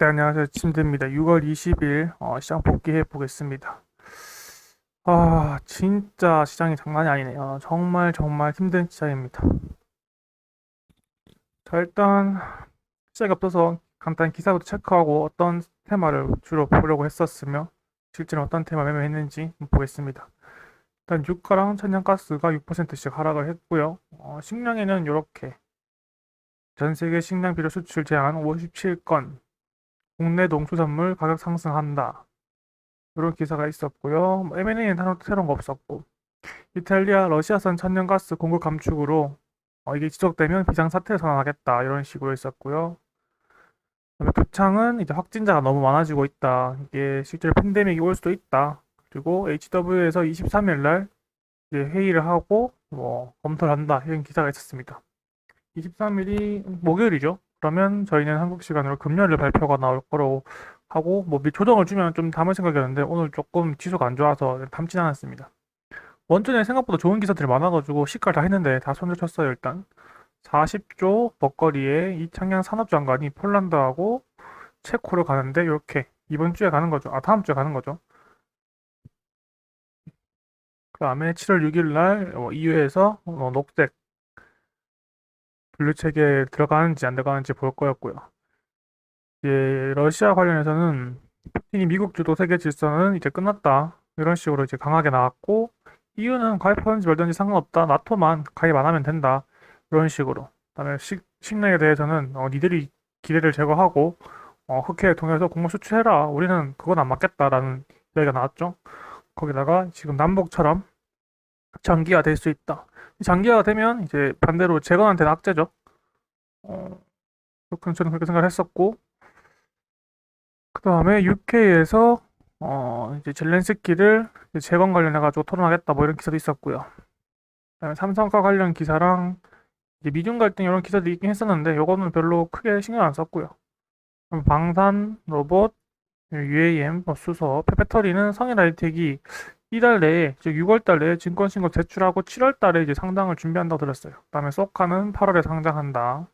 네, 안녕하세요. 침대입니다. 6월 20일 어, 시장 복귀해 보겠습니다. 아, 진짜 시장이 장난이 아니네요. 정말 정말 힘든 시장입니다. 자, 일단 시작이 없어서 간단히 기사부터 체크하고 어떤 테마를 주로 보려고 했었으며 실제로 어떤 테마 매매했는지 보겠습니다. 일단 유가랑 천연가스가 6%씩 하락을 했고요. 어, 식량에는 이렇게 전 세계 식량 비료 수출 제한 57건 국내 농수산물 가격 상승한다. 이런 기사가 있었고요. 뭐 M&A는 새로운 거 없었고 이탈리아 러시아산 천연가스 공급 감축으로 어, 이게 지속되면 비상사태를 선언하겠다 이런 식으로 있었고요. 두창은 이제 확진자가 너무 많아지고 있다. 이게 실제로 팬데믹이 올 수도 있다. 그리고 HW에서 23일 날 이제 회의를 하고 뭐 검토를 한다 이런 기사가 있었습니다. 23일이 목요일이죠. 그러면 저희는 한국 시간으로 금요일에 발표가 나올 거로 하고 뭐 미- 조정을 주면 좀 담을 생각이었는데 오늘 조금 지수가 안 좋아서 담진 않았습니다. 원전에 생각보다 좋은 기사들이 많아가지고 시가를 다 했는데 다 손절 쳤어요 일단. 40조 먹거리에 이창양 산업장관이 폴란드하고 체코를 가는데 이렇게 이번 주에 가는 거죠. 아 다음 주에 가는 거죠. 그 다음에 7월 6일 날 어, EU에서 어, 녹색 분류 체계에 들어가는지 안 들어가는지 볼 거였고요. 이제 러시아 관련해서는 푸틴이 미국 주도 세계 질서는 이제 끝났다. 이런 식으로 이제 강하게 나왔고 EU는 가입하든지 말든지 상관없다. 나토만 가입 안 하면 된다. 이런 식으로. 그다음에 식, 식량에 대해서는 어, 니들이 기대를 제거하고 어, 흑해를 통해서 곡물 수출해라. 우리는 그건 안 맞겠다라는 이야기가 나왔죠. 거기다가 지금 남북처럼 장기화 될 수 있다. 장기화가 되면 이제 반대로 재건한테는 악재죠. 어, 그렇게 저는 그렇게 생각을 했었고, 그 다음에 UK에서 어, 이제 젤렌스키를 이제 재건 관련해가지고 토론하겠다 뭐 이런 기사도 있었고요. 그다음에 삼성과 관련 기사랑 이제 미중 갈등 이런 기사도 있긴 했었는데 요거는 별로 크게 신경 안 썼고요. 방산, 로봇, UAM, 뭐 수소, 페페터리는 성인 하이텍이 이달 내에 즉 6월 달 내에 증권 신고 제출하고 7월 달에 이제 상장을 준비한다고 들었어요. 그다음에 소카는 8월에 상장한다.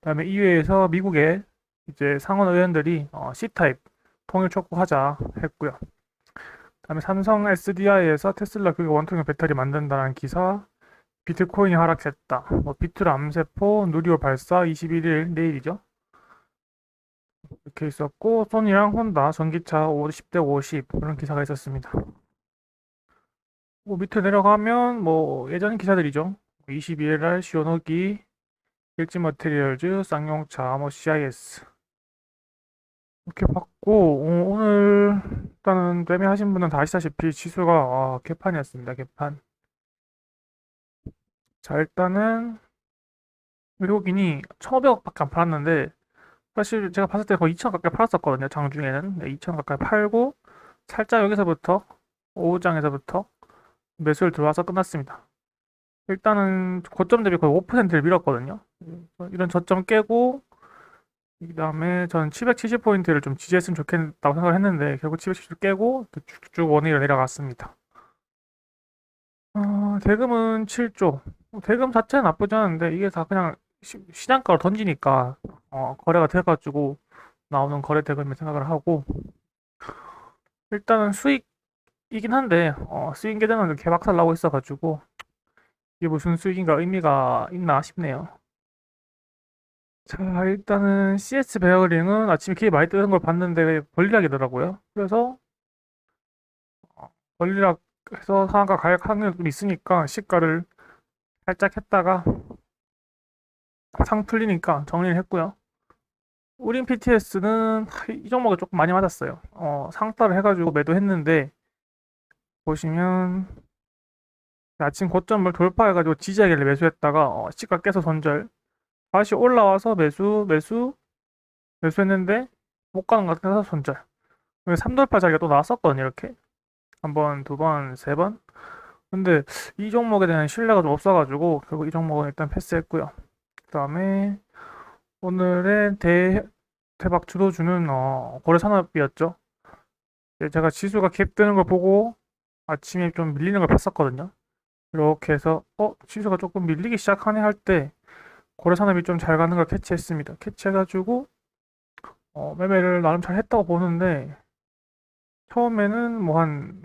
그다음에 이외에서 미국의 이제 상원 의원들이 어, C타입 통일 촉구하자 했고요. 그다음에 삼성 SDI에서 테슬라 그 원통형 배터리 만든다는 기사, 비트코인이 하락했다. 뭐 비트를 암세포, 누리호 발사 21일 내일이죠. 이렇게 있었고 소니랑 혼다 전기차 50대 50 그런 기사가 있었습니다. 뭐 밑에 내려가면 뭐 예전 기사들이죠. 22일 날 시오노기, 일진 머테리얼즈, 쌍용차, 뭐 CIS 이렇게 봤고 어, 오늘 일단은 매매하신 분은 다 아시다시피 지수가 아, 개판이었습니다. 개판. 자 일단은 외국인이 1,500억밖에 안 팔았는데 사실 제가 봤을 때 거의 2천 가까이 팔았었거든요. 장중에는 네, 2천 가까이 팔고 살짝 여기서부터 오후장에서부터 매수를 들어와서 끝났습니다. 일단은 고점 대비 거의 5%를 밀었거든요. 이런 저점 깨고 그 다음에 저는 770포인트를 좀 지지했으면 좋겠다고 생각을 했는데 결국 770 깨고 쭉쭉 원위로 내려갔습니다. 어, 대금은 7조. 대금 자체는 나쁘지 않은데 이게 다 그냥 시, 시장가로 던지니까 어, 거래가 돼가지고 나오는 거래 대금을 생각을 하고 일단은 수익 이긴 한데 어, 수익 계정은 개박살 나고 있어가지고 이게 무슨 수익인가 의미가 있나 싶네요. 자, 일단은 CS 베어링은 아침에 길이 많이 뜨는 걸 봤는데 권리락이더라고요. 그래서 어, 권리락 해서 상한가 갈 확률이 좀 있으니까 시가를 살짝 했다가 상 풀리니까 정리를 했고요. 우린 PTS는 이 종목에 조금 많이 맞았어요. 어, 상따를 해가지고 매도했는데 보시면 아침 고점을 돌파해가지고 지지하길래 매수했다가 어, 시가 깨서 손절. 다시 올라와서 매수 매수 매수했는데 못 가는 것 같아서 손절. 3돌파 자리가 또 나왔었거든요 이렇게. 한 번, 두 번, 세 번? 근데 이 종목에 대한 신뢰가 좀 없어가지고 결국 이 종목은 일단 패스했고요. 그 다음에 오늘의 대, 대박 주도주는 어, 거래산업이었죠. 제가 지수가 갭 뜨는 걸 보고 아침에 좀 밀리는 걸 봤었거든요 이렇게 해서 어 지수가 조금 밀리기 시작하네 할 때 고래산업이 좀 잘 가는 걸 캐치했습니다. 캐치해가지고 어, 매매를 나름 잘 했다고 보는데 처음에는 뭐 한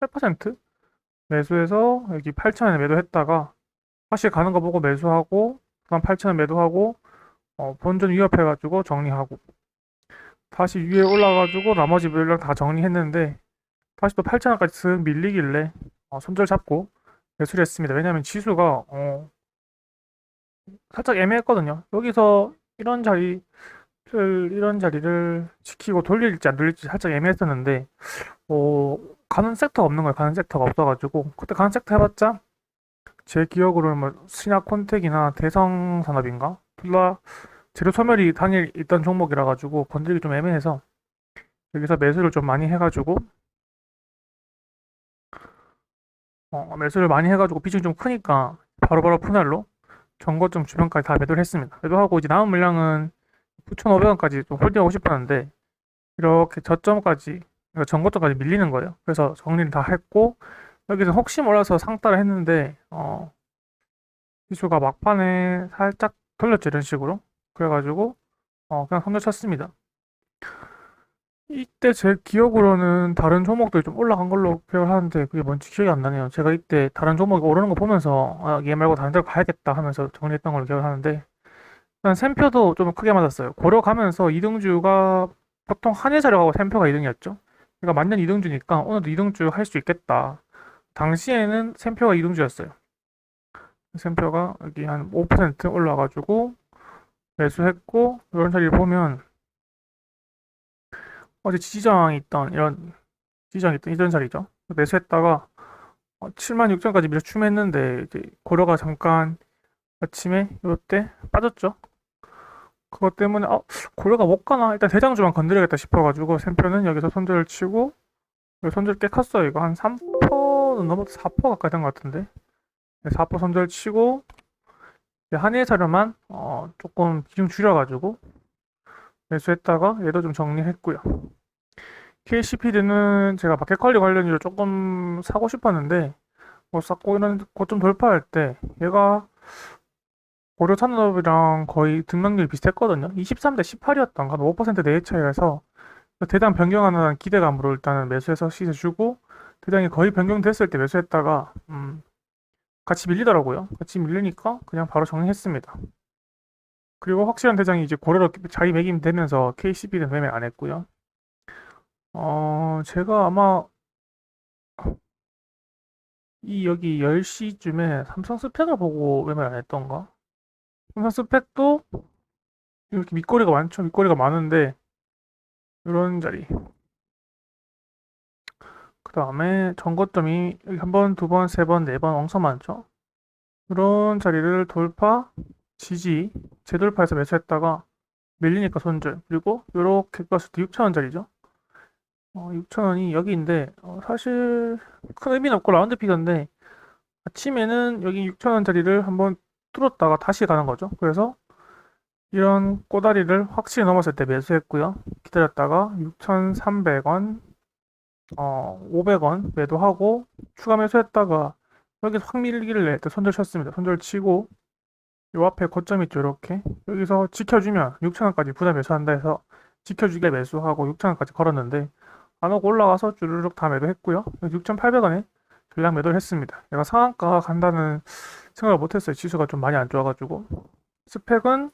8% 매수해서 여기 8,000원에 매도했다가 다시 가는 거 보고 매수하고 그다음 8,000원 매도하고 어, 본전 위협해가지고 정리하고 다시 위에 올라가지고 나머지 물량 다 정리했는데 다시 또 8,000원까지 슥 밀리길래 어, 손절 잡고 매수를 했습니다. 왜냐면 지수가 어, 살짝 애매했거든요. 여기서 이런 자리를 이런 자리를 지키고 돌릴지 안 돌릴지 살짝 애매했었는데 어, 가는 섹터가 없는 거예요. 가는 섹터가 없어가지고 그때 가는 섹터 해봤자 제 기억으로는 뭐 신약 콘텍이나 대성산업인가 둘다 재료 소멸이 당일 있던 종목이라 가지고 건들기 좀 애매해서 여기서 매수를 좀 많이 해가지고 어, 매수를 많이 해가지고 비중이 좀 크니까 바로바로 푸날로 전고점 주변까지 다 매도를 했습니다. 매도하고 이제 남은 물량은 9,500원까지 좀 홀딩하고 싶었는데 이렇게 저점까지 그러니까 전고점까지 밀리는 거예요. 그래서 정리를 다 했고 여기서 혹시 몰라서 상따를 했는데 어, 지수가 막판에 살짝 돌렸죠 이런 식으로 그래가지고 어, 그냥 손절 쳤습니다. 이때 제 기억으로는 다른 종목들이 좀 올라간 걸로 기억을 하는데 그게 뭔지 기억이 안 나네요. 제가 이때 다른 종목이 오르는 거 보면서 아, 얘 말고 다른 데로 가야겠다 하면서 정리했던 걸로 기억을 하는데 일단 샘표도 좀 크게 맞았어요. 고려 가면서 이등주가 보통 한일자료하고 샘표가 2등이었죠. 그러니까 만년 2등주니까 오늘도 2등주 할 수 있겠다. 당시에는 샘표가 2등주였어요. 샘표가 여기 한 5% 올라가지고 매수했고 이런 자리를 보면 어제 지지장이 있던 이런 지지장이 있던 이런 자리죠. 매수했다가 7만 6천까지 밀어 춤했는데 이제 고려가 잠깐 아침에 이때 빠졌죠. 그것 때문에 어, 고려가 못 가나 일단 대장주만 건드려야겠다 싶어가지고 샘표는 여기서 손절을 치고 손절 꽤 컸어요. 이거 한 3%는 넘어서 4% 가까이 된 것 같은데 4% 손절 치고 한일 사료만 어, 조금 비중 줄여가지고 매수했다가 얘도 좀 정리했고요. KCPD는 제가 마켓컬리 관련주로 조금 사고 싶었는데 못 샀고 이런 고점 돌파할 때 얘가 고려 산업이랑 거의 등락률이 비슷했거든요. 23대 18이었던 한5% 내외 차이라서 대장 변경하는 기대감으로 일단은 매수해서 시세 주고 대장이 거의 변경됐을 때 매수했다가 음, 같이 밀리더라고요. 같이 밀리니까 그냥 바로 정리했습니다. 그리고 확실한 대장이 이제 고래로 자리 매김 되면서 KCB는 매매 안 했고요. 어, 제가 아마 이 여기 10시쯤에 삼성 스펙을 보고 매매 안 했던가? 삼성 스펙도 이렇게 밑거리가 많죠. 밑거리가 많은데 이런 자리. 그 다음에 전거점이 한 번, 두 번, 세 번, 네번 엄청 많죠. 이런 자리를 돌파, 지지, 재돌파해서 매수했다가 밀리니까 손절. 그리고 갔을 때 6천원짜리죠. 어, 6천원이 여기인데 어, 사실 큰 의미는 없고 라운드 피던데 아침에는 여기 6천원짜리를 한번 뚫었다가 다시 가는 거죠. 그래서 이런 꼬다리를 확실히 넘었을 때 매수했고요. 기다렸다가 6,300원, 어, 500원 매도하고 추가 매수했다가 여기서 확 밀리길래 또 손절 쳤습니다. 손절 치고 요 앞에 고점 있죠 이렇게? 여기서 지켜주면 6천원까지 부담 매수한다 해서 지켜주게 매수하고 6천원까지 걸었는데 안 오고 올라가서 주르륵 다 매도했고요. 6,800원에 전량 매도를 했습니다. 내가 상한가 간다는 생각을 못했어요. 지수가 좀 많이 안 좋아가지고. 스펙은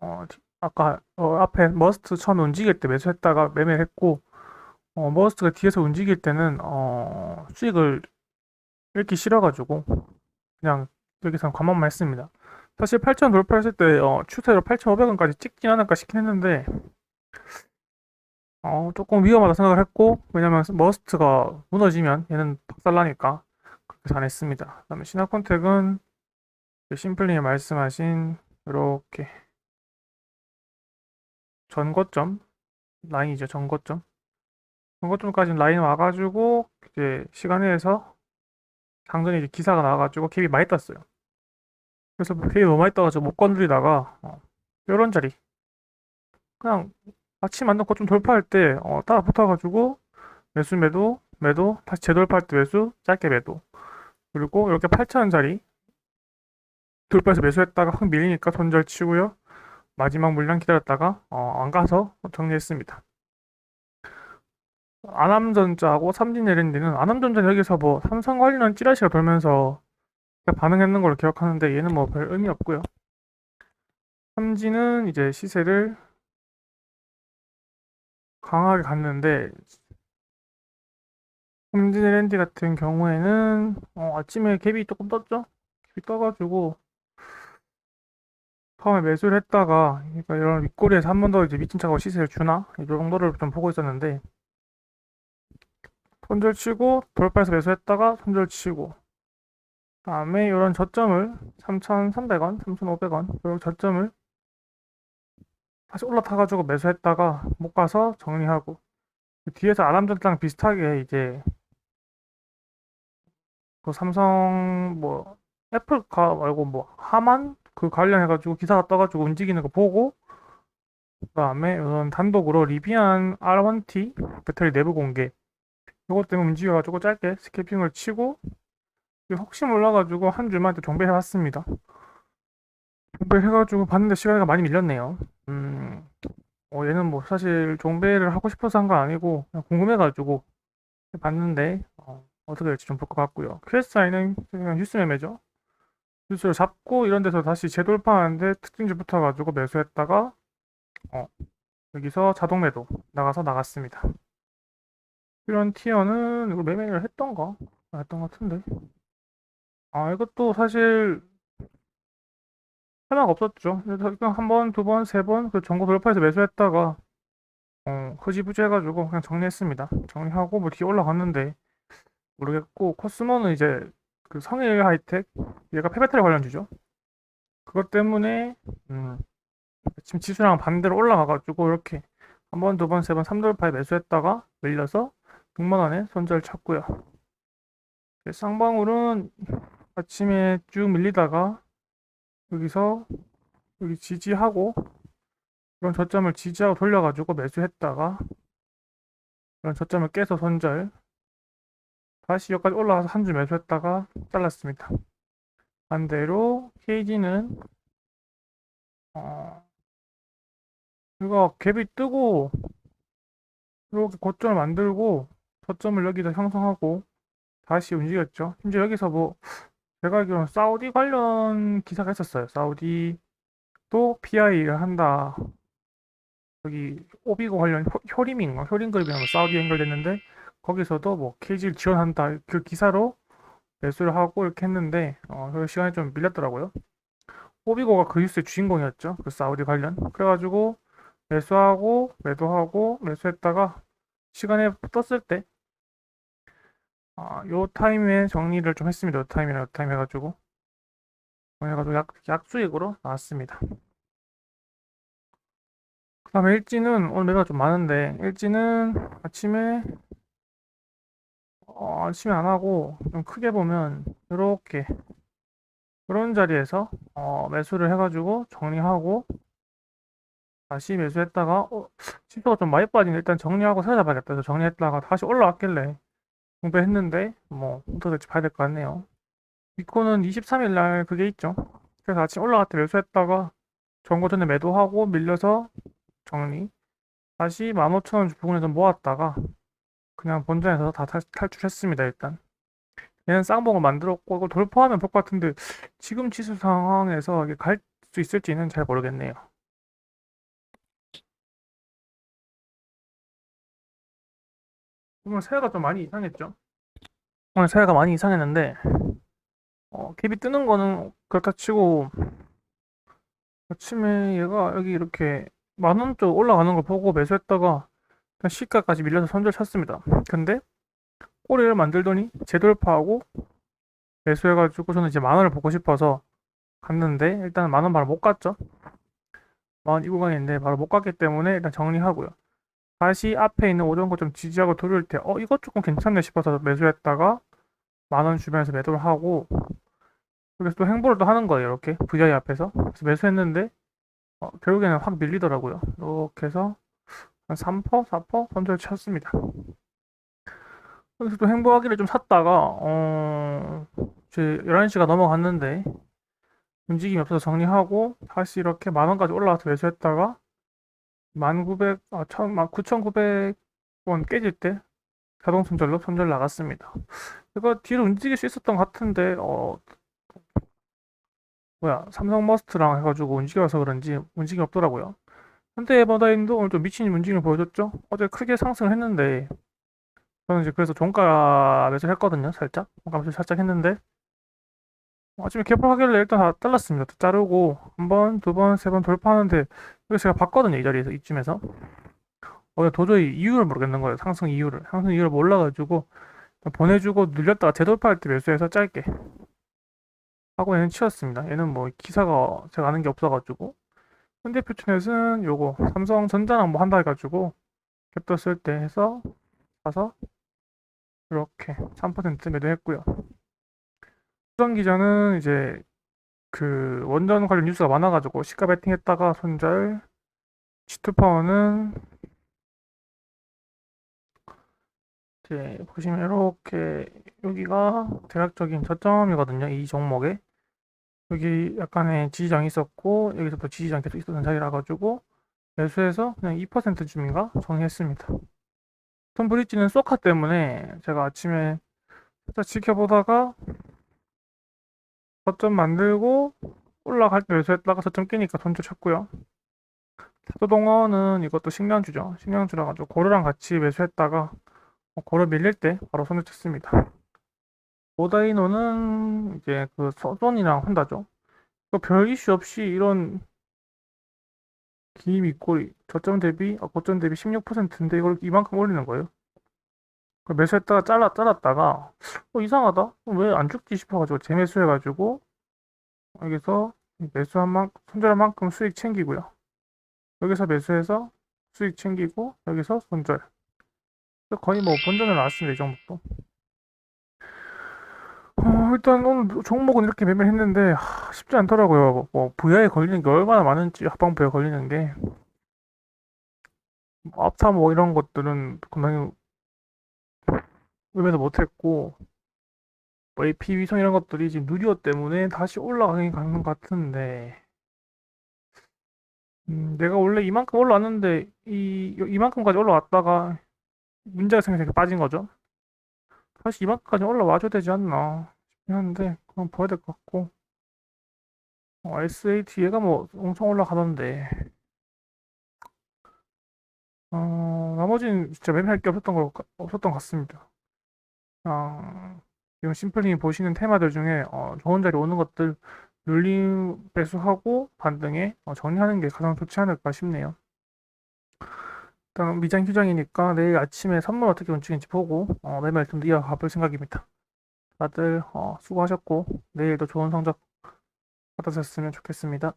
어, 아까 어, 앞에 머스트 처음에 움직일 때 매수했다가 매매를 했고 어, 머스트가 뒤에서 움직일 때는 어, 수익을 잃기 싫어가지고 그냥 여기서 관망만 했습니다. 사실 8,000 돌파했을 때 어, 추세로 8,500원까지 찍진 않을까 싶긴 했는데 어, 조금 위험하다 생각을 했고 왜냐면 머스트가 무너지면 얘는 박살나니까 그렇게 안 했습니다. 그 다음에 신화콘텍은 심플리 말씀하신 이렇게 전고점 라인이죠 전고점 전고점까지 라인 와가지고 이제 시간에서 당근에 이제 기사가 나와가지고 갭이 많이 떴어요. 그래서 갭이 너무 많이 떠가지고 못 건드리다가 어, 이런 자리 그냥 아침 안 넣고 좀 돌파할 때 어, 따라 붙어가지고 매수 매도 매도 다시 재돌파할 때 매수 짧게 매도 그리고 이렇게 8,000원짜리 돌파해서 매수했다가 확 밀리니까 손절 치고요. 마지막 물량 기다렸다가 어, 안 가서 정리했습니다. 아남전자하고 삼진LND는 아남전자는 여기서 뭐 삼성 관련 찌라시가 돌면서 반응했는 걸로 기억하는데 얘는 뭐 별 의미 없고요. 삼진은 이제 시세를 강하게 갔는데 삼진 LND 같은 경우에는 어, 아침에 갭이 조금 떴죠? 갭이 떠가지고 처음에 매수를 했다가 그러니까 이런 윗꼬리에서 한 번 더 이제 미친 척하고 시세를 주나 이 정도를 좀 보고 있었는데 손절 치고 돌파해서 매수했다가 손절 치고. 다음에 이런 저점을 3,300원, 3,500원 이런 저점을 다시 올라타가지고 매수했다가 못 가서 정리하고. 뒤에서 아람전자랑 비슷하게 이제 그 삼성 뭐 애플카 말고 뭐 하만 그 관련해가지고 기사가 떠가지고 움직이는 거 보고 그 다음에 이런 단독으로 리비안 R1T 배터리 내부 공개 이것 때문에 움직여가지고 짧게 스케핑을 치고 혹시 몰라가지고 한 줄만 또 정배해봤습니다. 정배해가지고 봤는데 시간이 많이 밀렸네요. 음, 어, 얘는 뭐 사실 종배를 하고 싶어서 한 건 아니고 그냥 궁금해가지고 봤는데 어, 떻게 될지 좀 볼 것 같고요. QSI는 그냥 뉴스 매매죠. 뉴스를 잡고 이런 데서 다시 재돌파하는데 특징주 붙어가지고 매수했다가 어, 여기서 자동 매도 나가서 나갔습니다. 이런 티어는 이거 매매를 했던가? 아, 했던 것 같은데. 아, 이것도 사실 하나가 없었죠. 한 번, 두 번, 세 번, 그 전고 돌파해서 매수했다가, 어, 흐지부지 해가지고 그냥 정리했습니다. 정리하고 뭐 뒤에 올라갔는데, 모르겠고, 코스모는 이제 그 성일 하이텍, 얘가 폐배터리 관련주죠. 그것 때문에, 음, 지금 지수랑 반대로 올라가가지고 이렇게 한 번, 두 번, 세 번, 3돌파에 매수했다가 밀려서 6만원에 손절 쳤고요. 네, 쌍방울은 아침에 쭉 밀리다가 여기서 여기 지지하고 그런 저점을 지지하고 돌려가지고 매수했다가 그런 저점을 깨서 손절 다시 여기까지 올라가서 한줄 매수했다가 잘랐습니다. 반대로 KG는 어 이거 갭이 뜨고 이렇게 고점을 만들고 저점을 여기다 형성하고 다시 움직였죠. 심지어 여기서 뭐 제가 알기로는 사우디 관련 기사가 있었어요. 사우디도 PI를 한다. 여기 오비고 관련 효, 효림인가? 효림그룹이랑 뭐 사우디 연결됐는데 거기서도 뭐 KG를 지원한다. 그 기사로 매수를 하고 이렇게 했는데 어, 그 시간이 좀 밀렸더라고요. 오비고가 그 뉴스의 주인공이었죠. 그 사우디 관련. 그래가지고 매수하고 매도하고 매수했다가 시간에 떴을 때 아, 요 타임에 정리를 좀 했습니다. 요 타임이랑 요 타임 해가지고 해가지고 약, 약수익으로 나왔습니다. 그 다음에 일지는 오늘 매가 좀 많은데 일지는 아침에 어, 아침에 안 하고 좀 크게 보면 이렇게 그런 자리에서 어, 매수를 해가지고 정리하고 다시 매수했다가 어, 지수가 좀 많이 빠지네 일단 정리하고 찾아봐야겠다 해서 정리했다가 다시 올라왔길래 공부했는데 뭐 어떻게 봐야 될 것 같네요. 비코는 23일 날 그게 있죠. 그래서 아침 올라갈 때 매수했다가 전고 전에 매도하고 밀려서 정리. 다시 15,000원 부근에서 모았다가 그냥 본전에서 다 탈, 탈출했습니다 일단. 얘는 쌍봉을 만들었고 이거 돌파하면 볼 것 같은데 지금 지수 상황에서 이게 갈 수 있을지는 잘 모르겠네요 오늘 새해가 좀 많이 이상했죠? 오늘 새해가 많이 이상했는데 어, 갭이 뜨는 거는 그렇다 치고 아침에 얘가 여기 이렇게 만 원 쪽 올라가는 걸 보고 매수했다가 그냥 시가까지 밀려서 손절 쳤습니다. 근데 꼬리를 만들더니 재돌파하고 매수해가지고 저는 이제 만 원을 보고 싶어서 갔는데 일단 만 원 바로 못 갔죠. 만원 이 구간인데 바로 못 갔기 때문에 일단 정리하고요. 다시 앞에 있는 오전고 좀 지지하고 돌릴 때, 어, 이것 조금 괜찮네 싶어서 매수했다가 만 원 주변에서 매도를 하고, 여기서 또 행보를 또 하는 거예요. 이렇게 VI 앞에서. 그래서 매수했는데, 어, 결국에는 확 밀리더라고요. 이렇게 해서 한 3%, 4% 손절 쳤습니다. 여기서 또 행보하기를 좀 샀다가, 어, 제 11시가 넘어갔는데, 움직임이 없어서 정리하고 다시 이렇게 만 원까지 올라와서 매수했다가 1900, 아, 9,900원 깨질 때 자동 손절로 손절 나갔습니다. 이거 뒤로 움직일 수 있었던 것 같은데 어 뭐야 삼성 머스트랑 해가지고 움직여서 그런지 움직임이 없더라고요. 현대해바다인도 오늘 좀 미친 움직임을 보여줬죠. 어제 크게 상승을 했는데 저는 이제 그래서 종가 매수 했거든요. 살짝 종가 매수 살짝 했는데 아침에 개봉하길래 일단 다 잘랐습니다. 다 자르고 한 번, 두 번, 세 번 돌파하는데 이거 제가 봤거든요. 이 자리에서 이쯤에서 어 도저히 이유를 모르겠는 거예요. 상승 이유를 상승 이유를 몰라가지고 보내주고 늘렸다가 재돌파할 때 매수해서 짧게 하고 얘는 치웠습니다. 얘는 뭐 기사가 제가 아는 게 없어가지고 현대표추넷은 요거 삼성전자랑 뭐 한다 해가지고 쓸때 해서 사서 이렇게 3% 매도했고요. 수정 기자는 이제 그 원전 관련 뉴스가 많아가지고 시가 베팅했다가 손절 G2파워는 이제 보시면 이렇게 여기가 대략적인 저점이거든요. 이 종목에 여기 약간의 지지장이 있었고 여기서부터 지지장 계속 있었던 자리라 가지고 매수해서 그냥 2% 쯤인가 정리했습니다. 톤 브릿지는 소카 때문에 제가 아침에 살짝 지켜보다가 저점 만들고 올라갈 때 매수했다가 저점 깨니까 손절 쳤고요. 사도동원은 이것도 식량주죠. 식량주라 가지고 고르랑 같이 매수했다가 어, 고르 밀릴 때 바로 손절 쳤습니다. 오다이노는 이제 그 소니랑 혼다죠. 그별 이슈 없이 이런 기 밑꼬리 저점 대비 아, 고점 대비 16%인데 이걸 이만큼 올리는 거예요. 그 매수했다가 잘라 잘랐다가 어, 이상하다 왜 안 죽지 싶어가지고 재매수해가지고 여기서 매수한 만 손절한 만큼 수익 챙기고요. 여기서 매수해서 수익 챙기고 여기서 손절. 거의 뭐 본전을 나왔습니다 이 정도. 어, 일단 오늘 종목은 이렇게 매매를 했는데 하, 쉽지 않더라고요. 뭐, 뭐 부야에 걸리는 게 얼마나 많은지 합방부에 걸리는 게 앞차 뭐 이런 것들은 그냥 매매도 못했고 뭐 AP 위성 이런 것들이 지금 누리호 때문에 다시 올라가긴 가는 것 같은데 음, 내가 원래 이만큼 올라왔는데 이 이만큼까지 올라왔다가 문제가 생겨서 빠진 거죠. 사실 이만큼까지 올라와줘야 되지 않나 싶긴 한데 그건 봐야 될 것 같고 어, SAT 얘가 뭐 엄청 올라가던데 어, 나머지는 진짜 매매할 게 없었던 거 없었던 것 같습니다. 어, 지금 심플님이 보시는 테마들 중에 어, 좋은 자리 오는 것들 눌림 배수하고 반등에 어, 정리하는 게 가장 좋지 않을까 싶네요. 일단 미장 휴장이니까 내일 아침에 선물 어떻게 움직이는지 보고 어, 매매를 좀 이어가 볼 생각입니다. 다들 어, 수고하셨고 내일도 좋은 성적 받으셨으면 좋겠습니다.